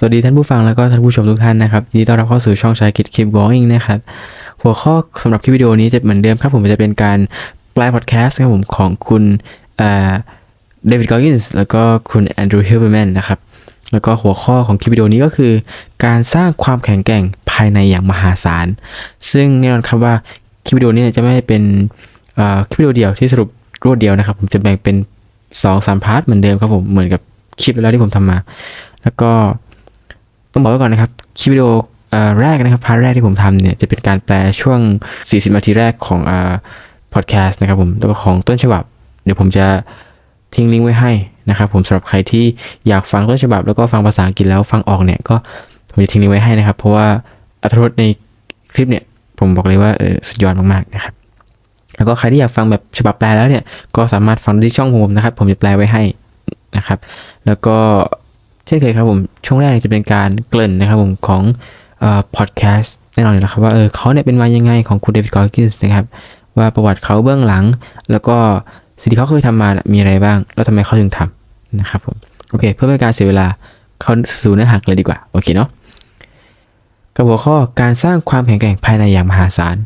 สวัสดีท่านผู้ฟังแล้วก็ท่านผู้ชมทุกท่านนะครับยินดีต้อนรับเข้าสู่ช่องชายกิจ Keep Going นะครับหัวข้อสำหรับคลิปวิดีโอนี้จะเหมือนเดิมครับผมจะเป็นการแปลพอดแคสต์ครับผมของคุณเดวิดกอร์กินส์แล้วก็คุณแอนดรูว์ฮิลเบอร์แมนนะครับแล้วก็หัวข้อของคลิปวิดีโอนี้ก็คือ การสร้างความแข็งแกร่งภายในอย่างมหาศาล ซึ่งแน่นอนครับว่าคลิปวิดีโอนี้จะไม่เป็นคลิปวิดีโอเดียวที่สรุปรวดเดียวนะครับ ผมจะแบ่งเป็น2อสามพาร์ทเหมือนเดิมครับผมเหมือนกับคลิปแล้วที่ผมทำมา แล้วก็ ต้องบอกไว้ก่อนนะครับคลิปวิดีโอแรกนะครับพาร์ทแรกที่ผมทำเนี่ยจะเป็นการแปลช่วง 40 นาทีแรกของพอดแคสต์นะครับผมแล้วก็ของต้นฉบับ เดี๋ยวผมจะทิ้งลิงก์ไว้ให้นะครับผมสำหรับใครที่อยากฟังต้นฉบับ แล้วก็ฟังภาษาอังกฤษแล้วฟังออกเนี่ยก็ผมจะทิ้งลิงก์ไว้ให้นะครับ เพราะว่าอรรรสในคลิปเนี่ยผมบอกเลยว่าเออสุดยอดมากๆนะครับแล้วก็ใครที่อยากฟังแบบฉบับแปลแล้วเนี่ยก็สามารถฟังที่ช่องผมนะครับ ผมจะแปลไว้ให้นะครับ แล้วก็ เช่นเคยครับผมช่วงแรกจะเป็นการเกริ่นนะครับผมของเอ่อพอดแคสต์แน่นอนอยู่แล้วครับว่าเออเขาเนี่ยเป็นมายังไงของคุณเดวิดกอร์กินส์นะครับว่าประวัติเขาเบื้องหลัง แล้วก็สิ่งที่เขาเคยทำมานะมีอะไรบ้าง แล้วทำไมเขาถึงทำนะครับผมโอเค เพื่อไม่ให้การเสียเวลาเขาสู่เนื้อหากันเลยดีกว่าโอเคเนาะกับหัวข้อการสร้างความแข็งแกร่งภายในอย่างมหาศาล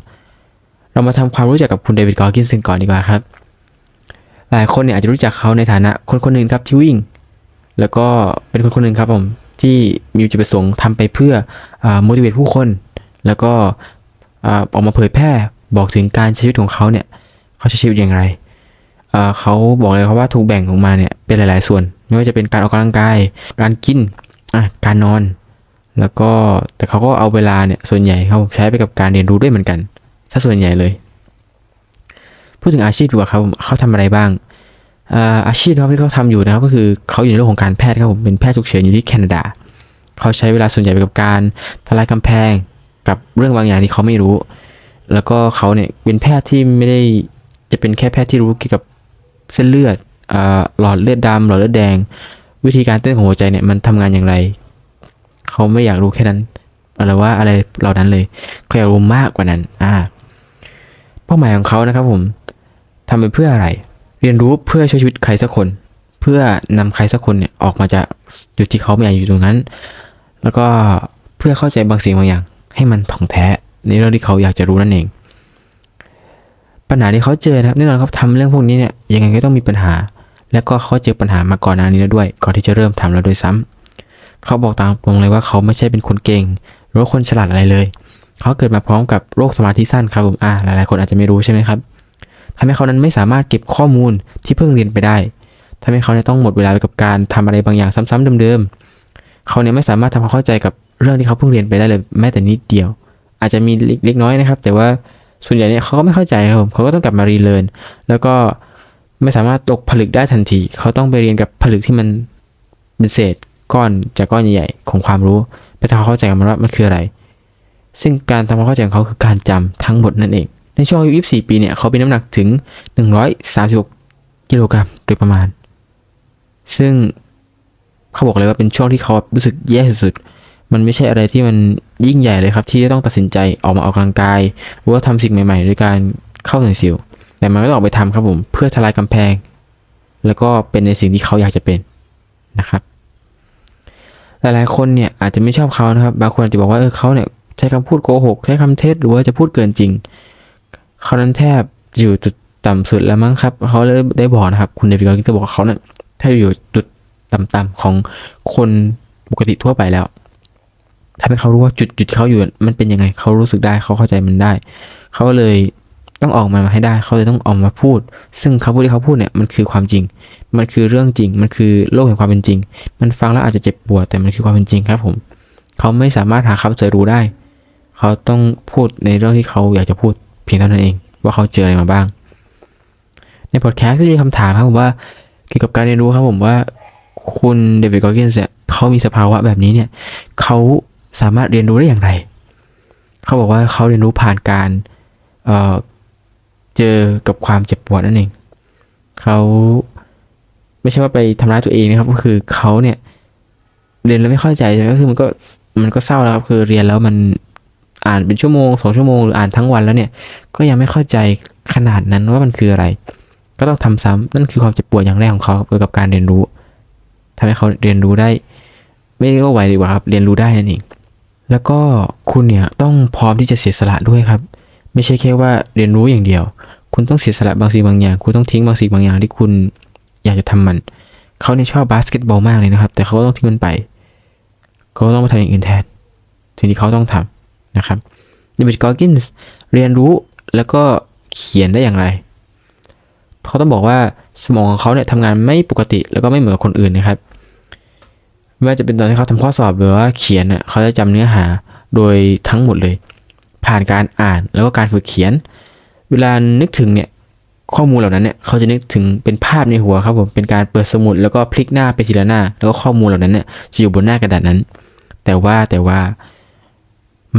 เรามาทำความรู้จักกับคุณเดวิดกอร์กินส์ก่อนดีกว่าครับ หลายคนเนี่ยอาจจะรู้จักเขาในฐานะคนคนหนึ่งครับที่วิ่ง แล้วก็เป็นคนคนหนึ่งครับผมที่มีจุดประสงค์ทำไปเพื่ออ motivate ผู้คน แล้วก็อออกมาเผยแพร่บอกถึงการใช้ชีวิตของเขาเนี่ยเขาใช้ชีวิตอย่างไรเขาบอกเลยครับว่าถูกแบ่งออกมาเนี่ยเป็นหลาย ๆ ส่วน ไม่ว่าจะเป็นการออกกำลังกาย การกินการนอน แล้วก็แต่เขาก็เอาเวลาเนี่ยส่วนใหญ่เขาใช้ไปกับการเรียนรู้ด้วยเหมือนกันถ้าส่วนใหญ่เลย พูดถึงอาชีพดีกว่าครับเขาทำอะไรบ้าง อาชีพนะครับที่เขาทำอยู่นะครับก็คือเขาอยู่ในเรื่องของการแพทย์ครับผมเป็นแพทย์ฉุกเฉินอยู่ที่แคนาดา เขาใช้เวลาส่วนใหญ่ไปกับการทลายกำแพงกับเรื่องบางอย่างที่เขาไม่รู้ แล้วก็เขาเนี่ยเป็นแพทย์ที่ไม่ได้จะเป็นแค่แพทย์ที่รู้เกี่ยวกับเส้นเลือดหลอดเลือดดำหลอดเลือดแดง วิธีการเต้นของหัวใจเนี่ยมันทำงานอย่างไร เขาไม่อยากรู้แค่นั้นหรือว่าอะไรเหล่านั้นเลยเขาอยากรู้มากกว่านั้นอ่าเป้าหมายของเขานะครับผมทำไปเพื่ออะไร เรียนรู้เพื่อช่วยชีวิตใครสักคน เพื่อนำใครสักคนเนี่ยออกมาจากจุดที่เขาไม่อยากอยู่ตรงนั้น แล้วก็เพื่อเข้าใจบางสิ่งบางอย่าง ให้มันถ่องแท้ในเรื่องที่เขาอยากจะรู้นั่นเอง ปัญหาที่เขาเจอนะครับแน่นอนครับทำเรื่องพวกนี้เนี่ยยังไงก็ต้องมีปัญหา แล้วก็เขาเจอปัญหามาก่อนหน้านี้แล้วด้วย ก่อนที่จะเริ่มทำแล้วด้วยซ้ำเขาบอกตามตรงเลยว่าเขาไม่ใช่เป็นคนเก่ง หรือคนฉลาดอะไรเลย เขาเกิดมาพร้อมกับโรคสมาธิสั้นครับผมอ่าหลายๆคนอาจจะไม่รู้ใช่ไหมครับ ทำให้เขานั้นไม่สามารถเก็บข้อมูลที่เพิ่งเรียนไปได้ทำให้เขาเนี่ยต้องหมดเวลาไปกับการทำอะไรบางอย่างซ้ำๆเดิมๆ เขาเนี่ยไม่สามารถทำความเข้าใจกับเรื่องที่เขาเพิ่งเรียนไปได้เลยแม้แต่นิดเดียว อาจจะมีเล็กน้อยนะครับ แต่ว่าส่วนใหญ่เนี่ยเขาก็ไม่เข้าใจครับผมเขาก็ต้องกลับมารีเลิร์นแล้วก็ไม่สามารถตกผลึกได้ทันที เขาต้องไปเรียนกับผลึกที่มันเป็นเศษก้อนจากก้อนใหญ่ๆของความรู้ไปทำความเข้าใจกับมันว่ามันคืออะไร ซึ่งการทำความเข้าใจของเขาคือการจำทั้งหมดนั่นเอง ในช่วงอายุ 24 ปีเนี่ยเขามีน้ำหนักถึง 136 กิโลกรัมโดยประมาณ ซึ่งเขาบอกเลยว่าเป็นช่วงที่เขารู้สึกแย่สุดๆ มันไม่ใช่อะไรที่มันยิ่งใหญ่เลยครับ ที่จะต้องตัดสินใจออกมาออกกำลังกาย หรือว่าทำสิ่งใหม่ๆด้วยการเข้าหน่วยซิลแต่มันก็ต้องออกไปทำครับผมเพื่อทลายกำแพง แล้วก็เป็นในสิ่งที่เขาอยากจะเป็นนะครับ หลายๆคนเนี่ยอาจจะไม่ชอบเขานะครับ บางคนอาจจะบอกว่าเออเขาเนี่ยใช้คำพูดโกหกใช้คำเท็จหรือว่าจะพูดเกินจริง เขานั้นแทบอยู่จุดต่ำสุดแล้วมั้งครับ เขาเลยได้บอกนะครับ คุณเดวิดก็บอกเขาเนี่ยแทบอยู่จุดต่ำๆของคนปกติทั่วไปแล้วทำให้เขารู้ว่าจุดจุดที่เขาอยู่มันเป็นยังไง เขารู้สึกได้เขาเข้าใจมันได้ เขาก็เลยต้องออกมาให้ได้ เขาเลยต้องออกมาพูด ซึ่งคำพูดที่เขาพูดเนี่ยมันคือความจริง มันคือเรื่องจริง มันคือโลกแห่งความเป็นจริง มันฟังแล้วอาจจะเจ็บปวดแต่มันคือความเป็นจริงครับผม เขาไม่สามารถหาคำสวยรู้ได้ เขาต้องพูดในเรื่องที่เขาอยากจะพูดเพียงเท่านั้นเอง ว่าเขาเจออะไรมาบ้าง ในพอดแคสต์ก็จะมีคำถามครับผมว่าเกี่ยวกับการเรียนรู้ครับผมว่าคุณเดวิดกอร์กินส์เนี่ยเขามีสภาวะแบบนี้เนี่ยเขาสามารถเรียนรู้ได้อย่างไร เขาบอกว่าเขาเรียนรู้ผ่านการเอ่อเจอกับความเจ็บปวดนั่นเองเขาไม่ใช่ว่าไปทำร้ายตัวเองนะครับ ก็คือเขาเนี่ยเรียนแล้วไม่เข้าใจใช่ไหมก็คือมันก็มันก็เศร้าแล้วครับคือเรียนแล้วมัน อ่านเป็นชั่วโมงสองชั่วโมงหรืออ่านทั้งวันแล้วเนี่ย ก็ยังไม่เข้าใจขนาดนั้นว่ามันคืออะไร ก็ต้องทำซ้ำนั่นคือความเจ็บปวดอย่างแรกของเขาเกี่ยวกับการเรียนรู้ทำให้เขาเรียนรู้ได้ ไม่เรียกว่าไวดีกว่าครับ เรียนรู้ได้นั่นเองแล้วก็คุณเนี่ยต้องพร้อมที่จะเสียสละด้วยครับ ไม่ใช่แค่ว่าเรียนรู้อย่างเดียว คุณต้องเสียสละบางสิ่งบางอย่าง คุณต้องทิ้งบางสิ่งบางอย่างที่คุณอยากจะทำมัน เขาเนี่ยชอบบาสเกตบอลมากเลยนะครับ แต่เขาก็ต้องทิ้งมันไปเขาต้องมาทำอย่างอื่นแทนสิ่งที่เขาต้องทำ นะครับเดวิดกอร์กินส์เรียนรู้แล้วก็เขียนได้อย่างไร เขาต้องบอกว่าสมองของเขาเนี่ยทำงานไม่ปกติแล้วก็ไม่เหมือนกับคนอื่นนะครับไม่ว่าจะเป็นตอนที่เขาทำข้อสอบหรือว่าเขียนเน่ะเขาจะจำเนื้อหาโดยทั้งหมดเลย ผ่านการอ่านแล้วก็การฝึกเขียน เวลานึกถึงเนี่ยข้อมูลเหล่านั้นเนี่ยเขาจะนึกถึงเป็นภาพในหัวครับผมเป็นการเปิดสมุดแล้วก็พลิกหน้าไปทีละหน้า แล้วก็ข้อมูลเหล่านั้นเนี่ยจะอยู่บนหน้ากระดาษนั้น แต่ว่าแต่ว่า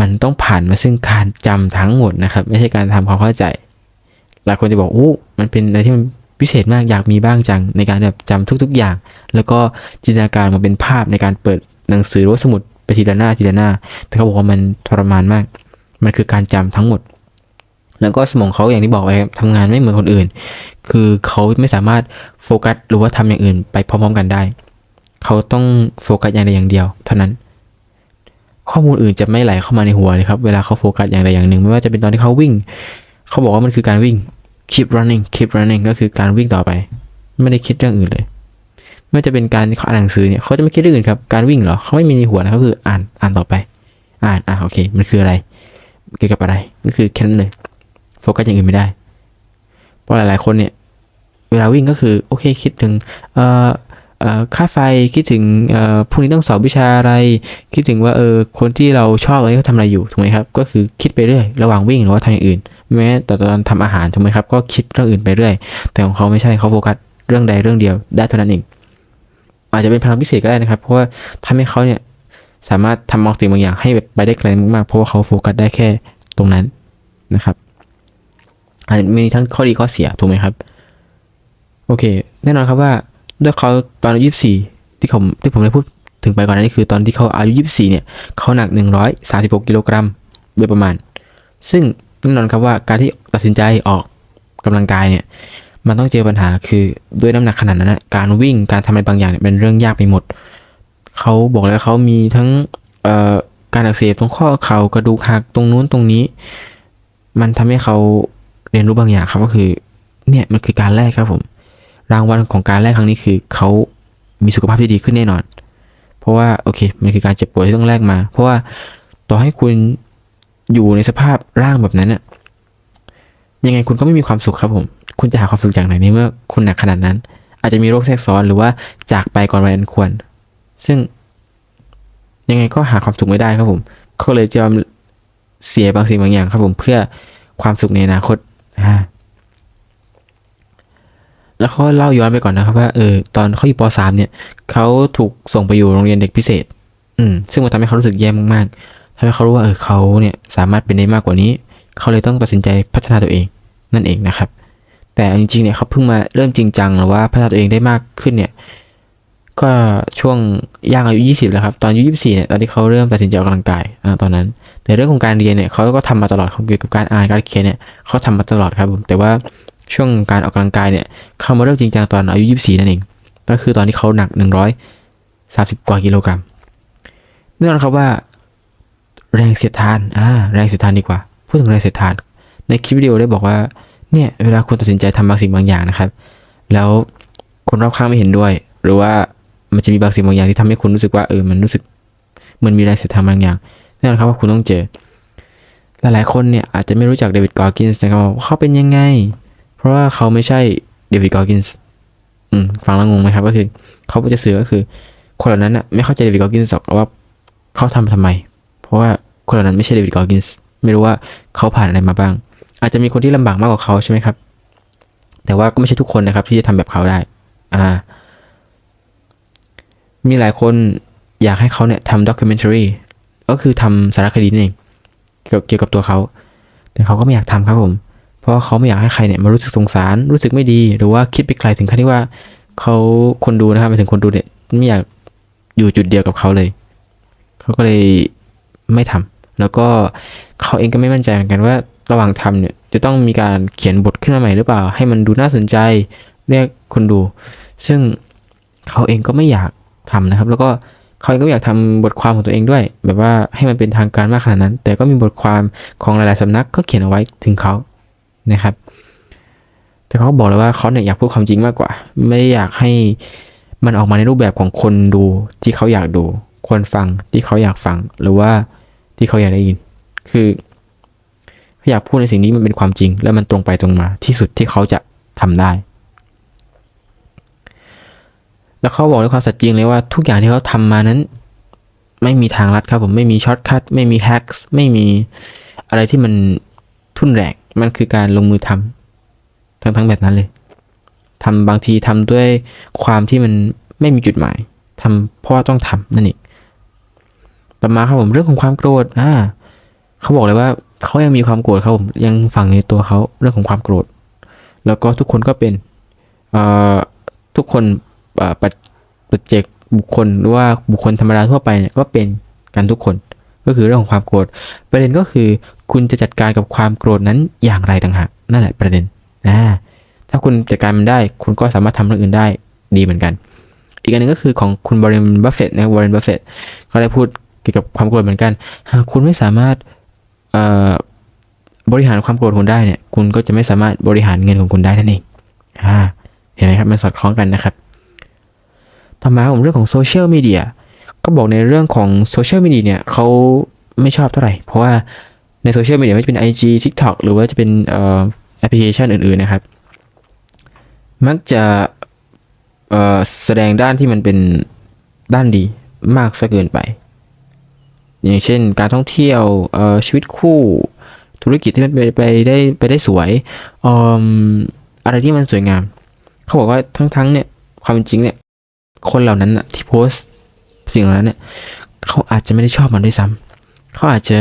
มันต้องผ่านมาซึ่งการจำทั้งหมดนะครับ ไม่ใช่การทำความเข้าใจ หลายคนจะบอกอู้มันเป็นอะไรที่มันพิเศษมากอยากมีบ้างจังในการแบบจำทุก ๆอย่าง แล้วก็จินตนาการมาเป็นภาพในการเปิดหนังสือหรือว่าสมุดไปทีละหน้าทีละหน้า แต่เขาบอกว่ามันทรมานมาก มันคือการจำทั้งหมด แล้วก็สมองเขาอย่างที่บอกไปครับทำงานไม่เหมือนคนอื่น คือเขาไม่สามารถโฟกัสหรือว่าทำอย่างอื่น ไปพร้อมๆกันได้ เขาต้องโฟกัสอย่างใดอย่างเดียว เท่านั้น ข้อมูลอื่นจะไม่ไหลเข้ามาในหัวเลยครับ เวลาเขาโฟกัสอย่างใดอย่างหนึ่ง ไม่ว่าจะเป็นตอนที่เขาวิ่ง เขาบอกว่ามันคือการวิ่ง keep running keep running ก็คือการวิ่งต่อไป ไม่ได้คิดเรื่องอื่นเลย ไม่ว่าจะเป็นการเขาอ่านหนังสือเนี่ยเขาจะไม่คิดเรื่องอื่นครับ การวิ่งเหรอเขาไม่มีในหัวนะเขาคืออ่านอ่านต่อไป อ่านอะโอเค มันคืออะไร เกี่ยวกับอะไรมันคือแค่นั้นเลย โฟกัสอย่างอื่นไม่ได้ เพราะหลาย ๆ คนเนี่ย เวลาวิ่งก็คือโอเคคิดถึงเอ่อ ค่าไฟคิดถึงพรุ่งนี้ต้องสอบวิชาอะไร คิดถึงว่าเออคนที่เราชอบอะไรเขาทำอะไรอยู่ถูกไหมครับ ก็คือคิดไปเรื่อยระหว่างวิ่งหรือว่าทำอย่างอื่น แม้แต่ตอนทำอาหารถูกไหมครับก็คิดเรื่องอื่นไปเรื่อย แต่ของเขาไม่ใช่เขาโฟกัสเรื่องใดเรื่องเดียวได้เท่านั้นเองอาจจะเป็นพลังพิเศษก็ได้นะครับ เพราะว่าทำให้เขาเนี่ยสามารถทำบางสิ่งบางอย่างให้แบบไปได้ไกลมากๆเพราะว่าเขาโฟกัสได้แค่ตรงนั้นนะครับอาจจะมีทั้งข้อดีข้อเสียถูกไหมครับ โอเค แน่นอนครับว่า ด้วยเขาตอนอายุ24ที่ผมที่ผมได้พูดถึงไปก่อนนานี้คือ ตอนที่เขาอายุ24เนี่ยเขาหนัก136กิโลกรัมโดยประมาณ ซึ่งแน่นอนครับว่าการที่ตัดสินใจออกกำลังกายเนี่ยมันต้องเจอปัญหาคือด้วยน้ำหนักขนาดนั้นนะการวิ่งการทำอะไรบางอย่างเนี่ยเป็นเรื่องยากไปหมดเขาบอกแล้วเขามีทั้งเอ่อการอักเสบตรงข้อเข่ากระดูกหักตรงนู้นตรงนี้ มันทำให้เขาเรียนรู้บางอย่างครับก็คือเนี่ยมันคือการแรกครับผม รางวัลของการแรกครั้งนี้คือเขามีสุขภาพที่ดีขึ้นแน่นอน เพราะว่าโอเค มันคือการเจ็บป่วยที่ต้องแลกมา เพราะว่าต่อให้คุณอยู่ในสภาพร่างแบบนั้นน่ะยังไงคุณก็ไม่มีความสุขครับผม คุณจะหาความสุขจากไหนในเมื่อคุณหนักขนาดนั้น อาจจะมีโรคแทรกซ้อนหรือว่าจากไปก่อนวัยอันควร ซึ่งยังไงก็หาความสุขไม่ได้ครับผมเขาเลยจะเสียบางสิ่งบางอย่างครับผมเพื่อความสุขในอนาคตอ่า แล้วเขาเล่าย้อนไปก่อนนะครับว่าเออตอนเขาอยู่ป .3 เนี่ยเขาถูกส่งไปอยู่โรงเรียนเด็กพิเศษ อืมซึ่งมันทำให้เขารู้สึกแย่มากๆทำให้เขารู้ว่าเออเขาเนี่ยสามารถเป็นได้มากกว่านี้ เขาเลยต้องตัดสินใจพัฒนาตัวเองนั่นเองนะครับ แต่จริงๆเนี่ยเขาเพิ่งมาเริ่มจริงจังหรือว่าพัฒนาตัวเองได้มากขึ้นเนี่ยก็ช่วงย่างอายุ 20 แล้วครับ ตอนอายุ 24 เนี่ย ตอนที่เขาเริ่มตัดสินใจออกกำลังกายอ่าตอนนั้น แต่เรื่องของการเรียนเนี่ยเขาก็ทำมาตลอดเกี่ยวกับการอ่านการเขียนเนี่ยเขาทำมาตลอดครับผม แต่ว่า ช่วงการออกกำลังกายเนี่ยเขามาเริ่มจริงจังตอนอายุ 24 นั่นเอง ก็คือตอนที่เขาหนัก 130 กว่ากิโลกรัมแน่นอนครับว่า แรงเสียดทานอ่าแรงเสียดทานดีกว่า พูดถึงแรงเสียดทาน ในคลิปวิดีโอได้บอกว่าเนี่ยเวลาคุณตัดสินใจทำบางสิ่งบางอย่างนะครับ แล้วคนรอบข้างไม่เห็นด้วย หรือว่ามันจะมีบางสิ่งบางอย่างที่ทำให้คุณรู้สึกว่าเออมันรู้สึกเหมันมีแรงเสียดทานบางอย่างแน่นอนครับว่าคุณต้องเจอ หลายๆคนเนี่ยอาจจะไม่รู้จักเดวิดกอร์กินส์นะครับว่าเขาเป็นยังไง ราะว่าเขาไม่ใช่เดวิดกอร์กินส์ฟังแล้วงงไหมครับ ก็คือเขาจะสื่อก็คือ คนเหล่านั้นน่ะไม่เข้าใจเดวิดกอร์กินส์หรอกว่าเขาทำทำไม เพราะว่าคนเหล่านั้นไม่ใช่เดวิดกอร์กินส์ไม่รู้ว่าเขาผ่านอะไรมาบ้าง อาจจะมีคนที่ลำบากมากกว่าเขาใช่ไหมครับ แต่ว่าก็ไม่ใช่ทุกคนนะครับ ที่จะทำแบบเขาได้ อ่า มีหลายคนอยากให้เขาเนี่ยทำด็อกิเมนทารีก็คือทำสารคดีนั่นเองเกี่ยวกับตัวเขา แต่เขาก็ไม่อยากทำครับผมเพราะเขาไม่อยากให้ใครเนี่ยมารู้สึกสงสาร รู้สึกไม่ดี หรือว่าคิดไปไกลถึงขั้นที่ว่าเขาคนดูนะครับไปถึงคนดูเนี่ยไม่อยากอยู่จุดเดียวกับเขาเลย เขาก็เลยไม่ทำแล้วก็เขาเองก็ไม่มั่นใจเหมือนกันว่าระหว่างทำเนี่ยจะต้องมีการเขียนบทขึ้นมาใหม่หรือเปล่า ให้มันดูน่าสนใจเรียกคนดู ซึ่งเขาเองก็ไม่อยากทำนะครับ แล้วก็เขาเองก็อยากทำบทความของตัวเองด้วย แบบว่าให้มันเป็นทางการมากขนาดนั้น แต่ก็มีบทความของหลาย ๆสำนักก็เขียนเอาไว้ถึงเขา นะครับ แต่เขาบอกเลยว่าเขาเนี่ยอยากพูดความจริงมากกว่า ไม่ได้อยากให้มันออกมาในรูปแบบของคนดูที่เขาอยากดู คนฟังที่เขาอยากฟัง หรือว่าที่เขาอยากได้ยิน คือเขาอยากพูดในสิ่งนี้มันเป็นความจริง และมันตรงไปตรงมา ที่สุดที่เขาจะทำได้ แล้วเขาบอกด้วยความสัตย์จริงเลยว่าทุกอย่างที่เขาทำมานั้น ไม่มีทางลัดครับผมไม่มีช็อตคัทไม่มีแฮกไม่มีอะไรที่มัน ทุ่นแรงมันคือการลงมือทำทั้งทั้งแบบนั้นเลยทำบางทีทำด้วยความที่มันไม่มีจุดหมายทำเพราะว่าต้องทำนั่นเองต่อมาครับผมเรื่องของความโกรธอ่าเขาบอกเลยว่าเขายังมีความโกรธครับผมยังฝังในตัวเขาเรื่องของความโกรธ แล้วก็ทุกคนก็เป็นเอ่อทุกคนปัจปัจเจกบุคคลหรือว่าบุคคลธรรมดาทั่วไปเนี่ยก็เป็นกันทุกคน ก็คือเรื่องของความโกรธประเด็นก็คือ คุณจะจัดการกับความโกรธนั้นอย่างไรต่างหากนั่นแหละประเด็นนะถ้าคุณจัดการมันได้ คุณก็สามารถทำเรื่องอื่นได้ดีเหมือนกัน อีกอันหนึงก็คือของคุณบรินบัฟเฟตนะครับบรินบัฟเฟตก็ได้พูดเกี่ยวกับความโกรธเหมือนกัน หากคุณไม่สามารถบริหารความโกรธคุณได้เนี่ย คุณก็จะไม่สามารถบริหารเงินของคุณได้นั่นเองเห็นไหมครับ มันสอดคล้องกันนะครับ ต่อมาผมเรื่องของโซเชียลมีเดีย ก็บอกในเรื่องของโซเชียลมีเดียเนี่ยเขาไม่ชอบเท่าไหร่ เพราะว่า ในโซเชียลมีเดียไม่ว่าจะเป็น IG TikTok หรือว่าจะเป็นแอปพลิเคชันอื่นๆนะครับ มักจะแสดงด้านที่มันเป็นด้านดีมากซะเกินไป อย่างเช่นการท่องเที่ยวชีวิตคู่ธุรกิจที่มันไปไปได้ไปได้สวยออะไรที่มันสวยงาม เขาบอกว่าทั้งๆเนี่ยความจริงเนี่ยคนเหล่านั้นนะที่โพสต์สิ่งเหล่านั้นเนี่ยเขาอาจจะไม่ได้ชอบมันด้วยซ้ำเขาอาจจะ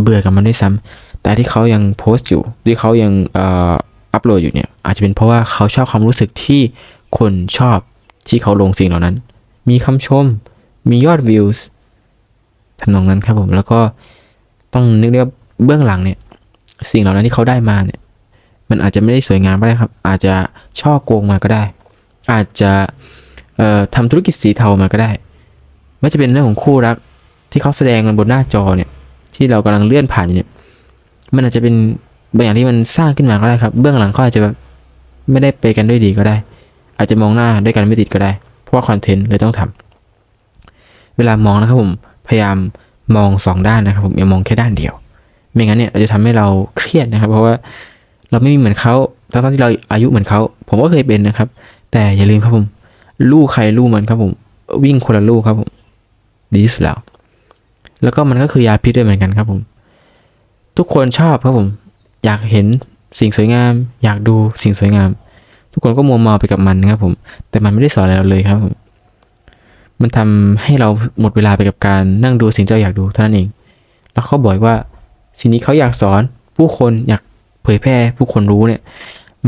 เบื่อกับมันด้วยซ้ำแต่ที่เขายังโพสต์อยู่ ที่เขายังอัปโหลดอยู่เนี่ยอาจจะเป็นเพราะว่าเขาชอบความรู้สึกที่คนชอบที่เขาลงสิ่งเหล่านั้น มีคำชม มียอดวิวส์ทำนองนั้นครับผมแล้วก็ต้องนึกว่าเบื้องหลังเนี่ยสิ่งเหล่านั้นที่เขาได้มาเนี่ยมันอาจจะไม่ได้สวยงามก็ได้ครับ อาจจะช่อโกงมาก็ได้ อาจจะเอ่อทำธุรกิจสีเทามาก็ได้ ไม่จะเป็นเรื่องของคู่รักที่เขาแสดงกันบนหน้าจอเนี่ย ที่เรากำลังเลื่อนผ่านอยู่เนี่ย มันอาจจะเป็นบางอย่างที่มันสร้างขึ้นมาก็ได้ครับ เบื้องหลังเขาอาจจะแบบไม่ได้ไปกันด้วยดีก็ได้ อาจจะมองหน้าด้วยกันไม่ติดก็ได้ เพราะว่าคอนเทนต์เลยต้องทำเวลามองนะครับผมพยายามมองสองด้านนะครับผมอย่ามองแค่ด้านเดียว ไม่งั้นเนี่ยจะทำให้เราเครียดนะครับ เพราะว่าเราไม่มีเหมือนเขาทั้งที่เราอายุเหมือนเขาผมก็เคยเป็นนะครับ แต่อย่าลืมครับผม ลู่ใครลู่มันครับผม วิ่งคนละลู่ครับผม ดีที่สุดแล้ว แล้วก็มันก็คือยาพิษด้วยเหมือนกันครับผม ทุกคนชอบครับผม อยากเห็นสิ่งสวยงาม อยากดูสิ่งสวยงาม ทุกคนก็มัวเมาไปกับมันนะครับผม แต่มันไม่ได้สอนอะไรเราเลยครับผม มันทำให้เราหมดเวลาไปกับการนั่งดูสิ่งที่เราอยากดูเท่านั้นเอง แล้วเขาบอกว่าสิ่งนี้เขาอยากสอนผู้คนอยากเผยแพร่ผู้คนรู้เนี่ย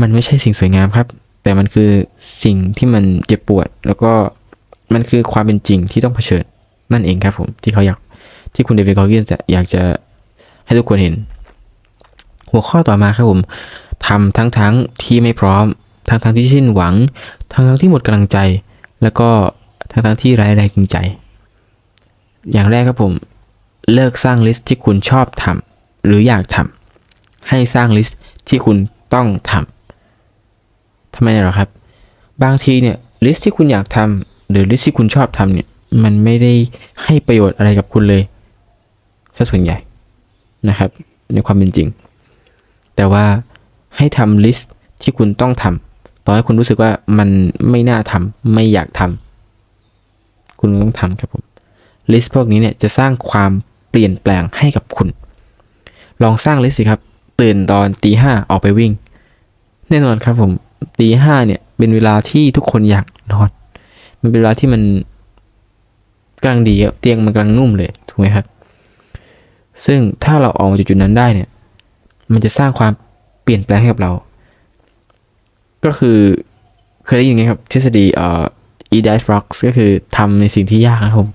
มันไม่ใช่สิ่งสวยงามครับ แต่มันคือสิ่งที่มันเจ็บปวด แล้วก็มันคือความเป็นจริงที่ต้องเผชิญนั่นเองครับผมที่เขาอยาก ที่คุณเดวิดกอร์กินจะอยากจะให้ทุกคนเห็น หัวข้อต่อมาครับผมทำทั้งทั้งๆที่ไม่พร้อม ทั้งทั้งๆที่สิ้นหวัง ทั้งทั้งๆที่หมดกำลังใจ แล้วก็ทั้งทั้งๆที่ไร้แรงจูงใจ อย่างแรกครับผมเลิกสร้างลิสต์ที่คุณชอบทำหรืออยากทำให้สร้างลิสต์ที่คุณต้องทำทำไมเหรอครับ บางทีเนี่ยลิสต์ที่คุณอยากทำหรือลิสต์ที่คุณชอบทำเนี่ยมันไม่ได้ให้ประโยชน์อะไรกับคุณเลย ซะส่วนใหญ่นะครับ ในความเป็นจริง แต่ว่าให้ทำลิสต์ที่คุณต้องทำต่อให้คุณรู้สึกว่ามันไม่น่าทำไม่อยากทำคุณต้องทำครับผมลิสต์พวกนี้เนี่ยจะสร้างความเปลี่ยนแปลงให้กับคุณ ลองสร้างลิสต์สิครับ ตื่นตอนตีห้าออกไปวิ่ง แน่นอนครับผมตีห้าเนี่ยเป็นเวลาที่ทุกคนอยากนอน มันเป็นเวลาที่มันกลังดีเตียงมันกลังนุ่มเลยถูกไหมครับ ซึ่งถ้าเราออกมาจากจุดนั้นได้เนี่ย มันจะสร้างความเปลี่ยนแปลงให้กับเรา ก็คือเคยได้ยินไหมครับทฤษฎีเอ่อ e d i c e rocks ก็คือทำในสิ่งที่ยากนะครับผม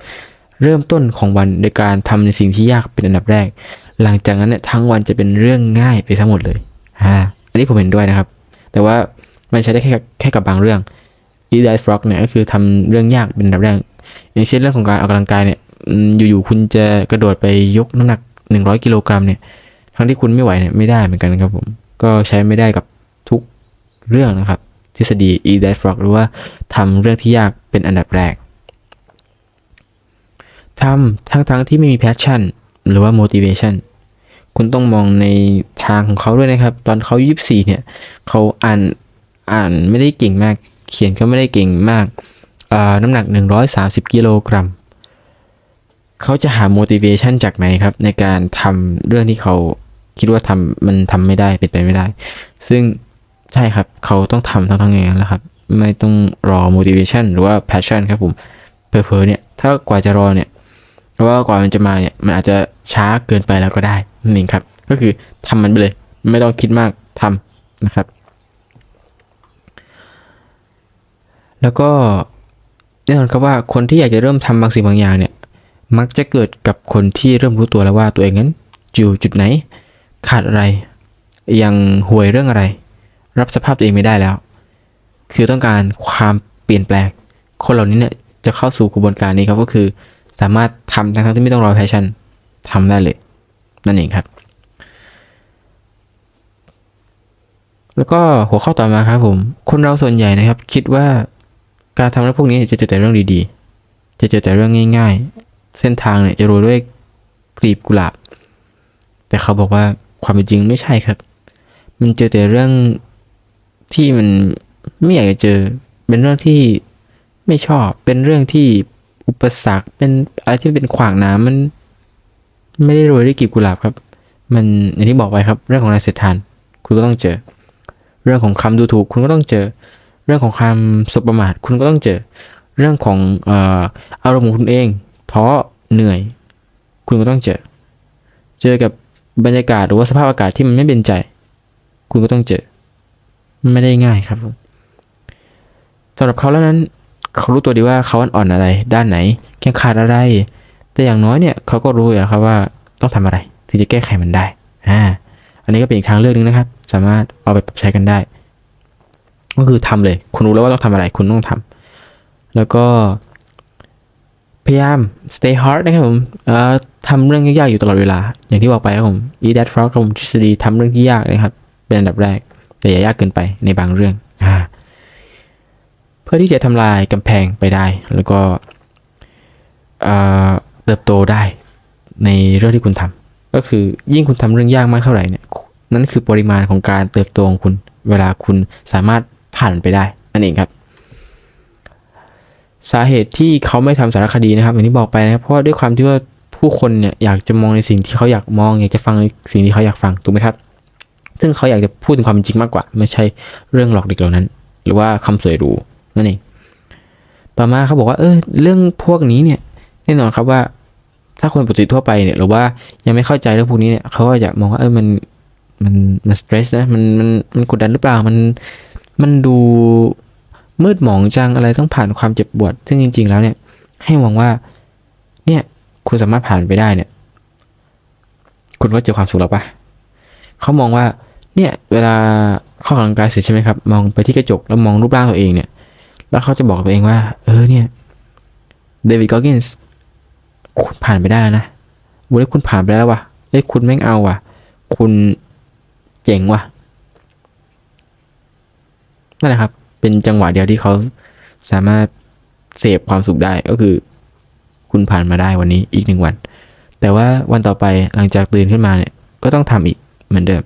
เริ่มต้นของวันโดยการทำในสิ่งที่ยากเป็นอันดับแรก หลังจากนั้นเนี่ยทั้งวันจะเป็นเรื่องง่ายไปทั้งหมดเลยอ่าอันนี้ผมเห็นด้วยนะครับ แต่ว่ามันใช้ได้แค่แค่กับบางเรื่อง e d i c e rock เนี่ยก็คือทำเรื่องยากเป็นอันดับแรกอย่างเช่นเรื่องของการออกกำลังกายเนี่ยอยู่ๆคุณจะกระโดดไปยกน้ำหนัก 100 กิโลกรัมเนี่ยทั้งที่คุณไม่ไหวเนี่ยไม่ได้เหมือนกันครับผม ก็ใช้ไม่ได้กับทุกเรื่องนะครับ ทฤษฎี e d a f r o g หรือว่าทำเรื่องที่ยากเป็นอันดับแรกทำทั้งทั้งๆที่ไม่มี passion หรือว่า motivation คุณต้องมองในทางของเขาด้วยนะครับ ตอนเขา24เนี่ยเขาอ่านอ่านไม่ได้เก่งมาก เขียนก็ไม่ได้เก่งมากน้ำหนัก 130 กิโลกรัม เขาจะหา motivation จากไหนครับ ในการทำเรื่องที่เขาคิดว่าทำมันทำไม่ได้เป็นไปไม่ได้ ซึ่งใช่ครับเขาต้องทำทั้งทั้งอย่างนั้นแหละครับ ไม่ต้องรอ motivation หรือว่า passion ครับผมเพอเพอเนี่ย ถ้ากว่าจะรอเนี่ยว่ากว่ามันจะมาเนี่ย มันอาจจะช้าเกินไปแล้วก็ได้นั่นเองครับ ก็คือทำมันไปเลย ไม่ต้องคิดมากทำนะครับ แล้วก็แน่นอนครับว่าคนที่อยากจะเริ่มทำบางสิ่งบางอย่างเนี่ย มักจะเกิดกับคนที่เริ่มรู้ตัวแล้วว่าตัวเองนั้นอยู่จุดไหน ขาดอะไร ยังห่วยเรื่องอะไร รับสภาพตัวเองไม่ได้แล้ว คือต้องการความเปลี่ยนแปลง คนเหล่านี้เนี่ยจะเข้าสู่กระบวนการนี้ครับก็คือ สามารถทำทั้งที่ไม่ต้องรอแพชชั่นทำได้เลย นั่นเองครับ แล้วก็หัวข้อต่อมาครับผม คนเราส่วนใหญ่นะครับ คิดว่าการทำเรื่องพวกนี้จะเจอแต่เรื่องดีๆ จะเจอแต่เรื่องง่ายๆ เส้นทางเนี่ยจะโรยด้วยกลีบกุหลาบ แต่เขาบอกว่าความเป็นจริงไม่ใช่ครับ มันเจอแต่เรื่องที่มันไม่อยากจะเจอ เป็นเรื่องที่ไม่ชอบ เป็นเรื่องที่อุปสรรค เป็นอะไรที่เป็นขวางน้ำมัน ไม่ได้โรยด้วยกลีบกุหลาบครับ มันอย่างที่บอกไปครับ เรื่องของนายเสถานคุณก็ต้องเจอ เรื่องของคำดูถูกคุณก็ต้องเจอ เรื่องของความสบประมาทคุณก็ต้องเจอ เรื่องของออารมณ์ของคุณเอง ท้อเหนื่อย คุณก็ต้องเจอ เจอกับบรรยากาศหรือว่าสภาพอากาศที่มันไม่เป็นใจ คุณก็ต้องเจอ ไม่ได้ง่ายครับสำหรับเขาแล้วนั้น เขารู้ตัวดีว่าเขาอ่อนอะไร ด้านไหนยังขาดอะไร แต่อย่างน้อยเนี่ยเขาก็รู้อะครับว่าต้องทำอะไรถึงจะแก้ไขมันได้อ่าอันนี้ก็เป็นอีกทางเลือกหนึงนะครับ สามารถเอาไปปรับใช้กันได้ ก็คือทำเลย คุณรู้แล้วว่าต้องทำอะไร คุณต้องทำแล้วก็ พยายาม stay hard นะครับผมเอ่อทำเรื่องยากๆอยู่ตลอดเวลา อย่างที่บอกไปครับผม eat that frog ครับผมทฤษฎีทำเรื่องที่ยากนะครับ เป็นอันดับแรก แต่อย่ายากเกินไปในบางเรื่องอ่าเพื่อที่จะทำลายกำแพงไปได้ แล้วก็เอ่อเติบโตได้ในเรื่องที่คุณทำก็คือยิ่งคุณทำเรื่องยากมากเท่าไหร่เนี่ย นั่นคือปริมาณของการเติบโตของคุณ เวลาคุณสามารถผ่านไปได้นั่นเองครับ สาเหตุที่เขาไม่ทำสารคดีนะครับอย่างที่บอกไปนะครับเพราะด้วยความที่ว่าผู้คนเนี่ยอยากจะมองในสิ่งที่เขาอยากมองอยากจะฟังในสิ่งที่เขาอยากฟังถูกไหมครับ ซึ่งเขาอยากจะพูดถึงความจริงมากกว่า ไม่ใช่เรื่องหลอกเด็กเหล่านั้น หรือว่าคำสวยหรูนั่นเองต่อมาเขาบอกว่าเออเรื่องพวกนี้เนี่ยแน่นอนครับว่า ถ้าคนปกติทั่วไปเนี่ยหรือว่ายังไม่เข้าใจเรื่องพวกนี้เนี่ยเขาก็จะมองว่าเออมันมันมันสตรสนะมันมันมันกดดันหรือเปล่ามันมันดู มืดหมองจังอะไรต้องผ่านความเจ็บปวด ซึ่งจริง ๆ แล้วเนี่ย ให้มองว่า เนี่ย คุณสามารถผ่านไปได้เนี่ย คุณก็เจอความสุขแล้วปะเขามองว่า เนี่ย เวลาเข้าออกกำลังกายเสร็จใช่ไหมครับ มองไปที่กระจกแล้วมองรูปร่างตัวเองเนี่ย แล้วเขาจะบอกตัวเองว่า เออ เนี่ย เดวิดกอกินส์คุณผ่านไปได้แล้วนะวันนี้คุณผ่านไปได้แล้ววะเอ้ย คุณแม่งเอาว่ะ คุณเจ๋งว่ะ นั่นแหละครับ เป็นจังหวะเดียวที่เขาสามารถเสพความสุขได้ก็คือ คุณผ่านมาได้วันนี้อีกหนึ่งวัน แต่ว่าวันต่อไปหลังจากตื่นขึ้นมาเนี่ยก็ต้องทำอีกเหมือนเดิม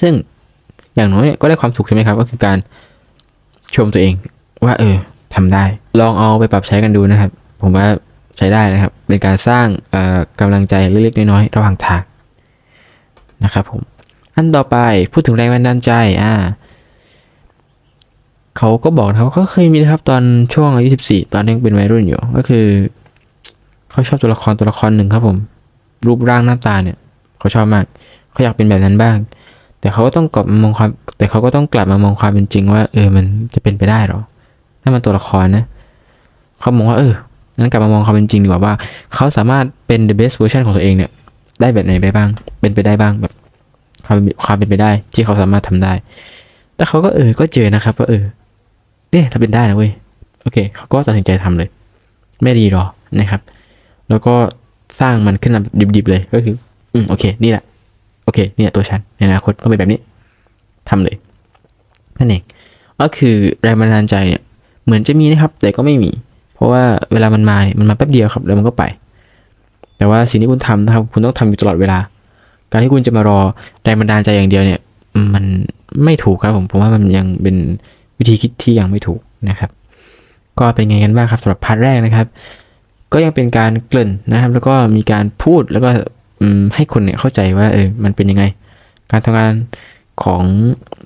ซึ่งอย่างน้อยก็ได้ความสุขใช่ไหมครับ ก็คือการชมตัวเอง ว่าเออทำได้ ลองเอาไปปรับใช้กันดูนะครับ ผมว่าใช้ได้นะครับ เป็นการสร้างเอ่อกำลังใจเล็กๆน้อยๆระหว่างทางนะครับผมอันต่อไปพูดถึงแรงบันดาลใจอ่า เขาก็บอกนะครับเขาเคยมีนะครับตอนช่วงอายุ 14 ตอนที่ยังเป็นวัยรุ่นอยู่ ก็คือ เขาชอบตัวละครตัวละครหนึ่งครับผม รูปร่างหน้าตาเนี่ยเขาชอบมากเขาอยากเป็นแบบนั้นบ้าง แต่เขาก็ต้องกลับมามองความ แต่เขาก็ต้องกลับมามองความเป็นจริงว่า เออมันจะเป็นไปได้หรอถ้ามันตัวละครนะเขามองว่าเออนั้นกลับมามองความเป็นจริงดีกว่าว่า เขาสามารถเป็น the best version ของตัวเองเนี่ย ได้แบบไหนไปบ้าง เป็นไปได้บ้างแบบความความเป็นไปได้ที่เขาสามารถทำได้ แล้วเขาก็เออ ก็เจอนะครับว่าเออ เนี่ยถ้าเป็นได้นะเว้ยโอเคเขาก็ตัดสินใจทำเลย ไม่รีหรอนะครับ แล้วก็สร้างมันขึ้นมาดิบๆเลยก็คือ อืมโอเค นี่แหละ โอเค เนี่ยตัวฉันในอนาคตต้องเป็นแบบนี้ทำเลยนั่นเองก็คือแรงบันดาลใจเนี่ยเหมือนจะมีนะครับ แต่ก็ไม่มี เพราะว่าเวลามันมามันมาแป๊บเดียวครับ แล้วมันก็ไป แต่ว่าสิ่งที่คุณทำนะครับ คุณต้องทำอยู่ตลอดเวลา การที่คุณจะมารอแรงบันดาลใจอย่างเดียวเนี่ย มันไม่ถูกครับผมผมว่ามันยังเป็น วิธีคิดที่ยังไม่ถูกนะครับ ก็เป็นไงกันบ้างครับสำหรับพาร์ทแรกนะครับ ก็ยังเป็นการเกริ่นนะครับ แล้วก็มีการพูดแล้วก็ให้คนเนี่ยเข้าใจว่าเออมันเป็นยังไง การทำงานของ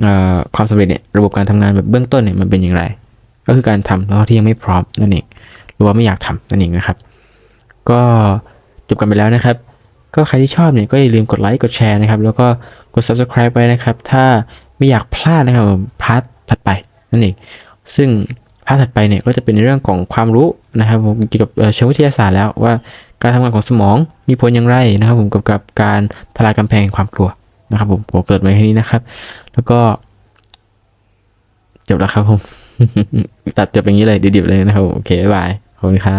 ออความสำเร็จเนี่ยระบบการทำงานแบบเบื้องต้นเนี่ยมันเป็นอย่างไร ก็คือการทำแล้วที่ยังไม่พร้อมนั่นเองหรือว่าไม่อยากทำนั่นเองนะครับ ก็จบกันไปแล้วนะครับ ก็ใครที่ชอบเนี่ยก็อย่าลืมกดไลค์กดแชร์นะครับ แล้วก็กด subscribe ไปนะครับ ถ้าไม่อยากพลาดนะครับพาร์ทถัดไป นั่นเองซึ่งภาคถัดไปเนี่ยก็จะเป็นในเรื่องของความรู้นะครับผมเกี่ยวกับเชิงวิทยาศาสตร์แล้วว่าการทำงานของสมองมีผลอย่างไรนะครับ ผมกับกับการทลายกำแพงความกลัวนะครับ ผมผมเกิดมาแค่นี้นะครับ แล้วก็จบแล้วครับผมตัดจบอย่างนี้เลยดิบๆเลยนะครับโอเคบายขอบคุณครับ